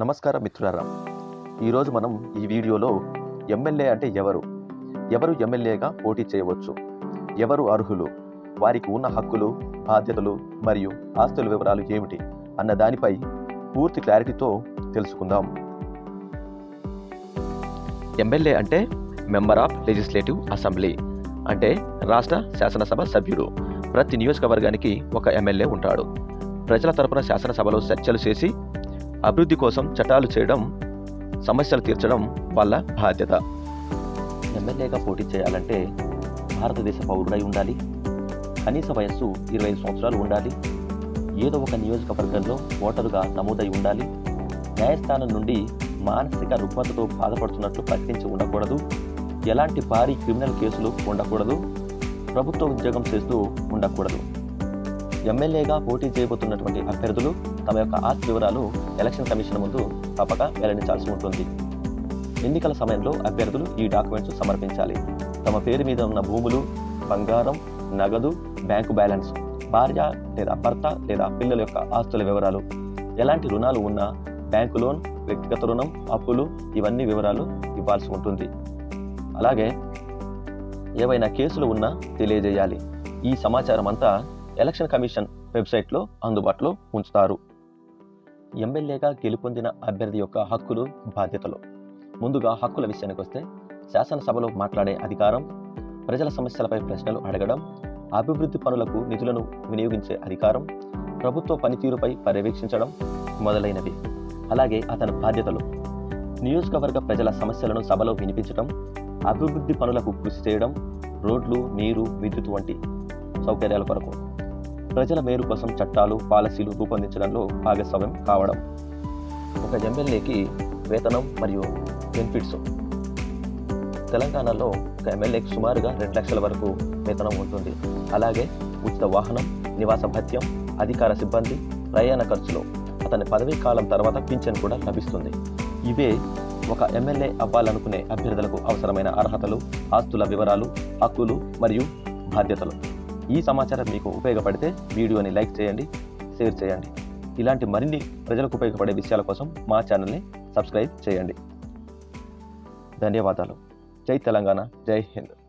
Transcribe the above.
నమస్కారం మిత్రులారా ఈరోజు మనం ఈ వీడియోలో ఎమ్మెల్యే అంటే ఎవరు? ఎవరు ఎమ్మెల్యేగా పోటీ చేయవచ్చు? ఎవరు అర్హులు? వారికి ఉన్న హక్కులు బాధ్యతలు మరియు ఆస్తుల వివరాలు ఏమిటి? అన్న దానిపై పూర్తి క్లారిటీతో తెలుసుకుందాం. ఎమ్మెల్యే అంటే మెంబర్ ఆఫ్ లెజిస్లేటివ్ అసెంబ్లీ అంటే రాష్ట్ర శాసనసభ సభ్యుడు. ప్రతి నియోజకవర్గానికి ఒక ఎమ్మెల్యే ఉంటాడు. ప్రజల తరపున శాసనసభలో చర్చలు చేసి అభివృద్ధి కోసం చట్టాలు చేయడం సమస్యలు తీర్చడం వాళ్ళ బాధ్యత. ఎమ్మెల్యేగా పోటీ చేయాలంటే భారతదేశ పౌరుడై ఉండాలి. కనీస వయస్సు ఇరవై ఐదు సంవత్సరాలు ఉండాలి. ఏదో ఒక నియోజకవర్గంలో ఓటరుగా నమోదై ఉండాలి. న్యాయస్థానం నుండి మానసిక రుగ్మతతో బాధపడుతున్నట్లు ప్రకటించి ఉండకూడదు. ఎలాంటి భారీ క్రిమినల్ కేసులు ఉండకూడదు. ప్రభుత్వ ఉద్యోగం చేస్తూ ఉండకూడదు. ఎమ్మెల్యేగా పోటీ చేయబోతున్నటువంటి అభ్యర్థులు తమ యొక్క ఆస్తి వివరాలు ఎలక్షన్ కమిషన్ ముందు తప్పక వెల్లడించాల్సి ఉంటుంది. ఎన్నికల సమయంలో అభ్యర్థులు ఈ డాక్యుమెంట్స్ సమర్పించాలి. తమ పేరు మీద ఉన్న భూములు బంగారం నగదు బ్యాంకు బ్యాలెన్స్ భార్య లేదా భర్త లేదా పిల్లల యొక్క ఆస్తుల వివరాలు ఎలాంటి రుణాలు ఉన్నా బ్యాంకు లోన్ వ్యక్తిగత రుణం అప్పులు ఇవన్నీ వివరాలు ఇవ్వాల్సి ఉంటుంది. అలాగే ఏవైనా కేసులు ఉన్నా తెలియజేయాలి. ఈ సమాచారం అంతా ఎలక్షన్ కమిషన్ వెబ్సైట్లో అందుబాటులో ఉంచుతారు. ఎమ్మెల్యేగా గెలుపొందిన అభ్యర్థి యొక్క హక్కులు బాధ్యతలు. ముందుగా హక్కుల విషయానికి వస్తే శాసనసభలో మాట్లాడే అధికారం ప్రజల సమస్యలపై ప్రశ్నలు అడగడం అభివృద్ధి పనులకు నిధులను వినియోగించే అధికారం ప్రభుత్వ పనితీరుపై పర్యవేక్షించడం మొదలైనవి. అలాగే అతని బాధ్యతలు. నియోజకవర్గ ప్రజల సమస్యలను సభలో వినిపించడం అభివృద్ధి పనులకు కృషి చేయడం రోడ్లు నీరు విద్యుత్ వంటి సౌకర్యాల కొరకు. ప్రజల మేలు కోసం చట్టాలు పాలసీలు రూపొందించడంలో భాగస్వామ్యం కావడం ఒక ఎమ్మెల్యేకి వేతనం మరియు బెనిఫిట్స్ తెలంగాణలో ఒక ఎమ్మెల్యేకి సుమారుగా రెండు లక్షల వరకు వేతనం ఉంటుంది. అలాగే ఉచిత వాహనం నివాస భత్యం అధికార సిబ్బంది ప్రయాణ ఖర్చులు అతని పదవీ కాలం తర్వాత పింఛన్ కూడా లభిస్తుంది. ఇవే ఒక ఎమ్మెల్యే అవ్వాలనుకునే అభ్యర్థులకు అవసరమైన అర్హతలు ఆస్తుల వివరాలు హక్కులు మరియు బాధ్యతలు. ఈ సమాచారం మీకు ఉపయోగపడితే వీడియోని లైక్ చేయండి షేర్ చేయండి. ఇలాంటి మరిన్ని ప్రజలకు ఉపయోగపడే విషయాల కోసం మా ఛానల్ని సబ్స్క్రైబ్ చేయండి. ధన్యవాదాలు. జై తెలంగాణ జై హింద్.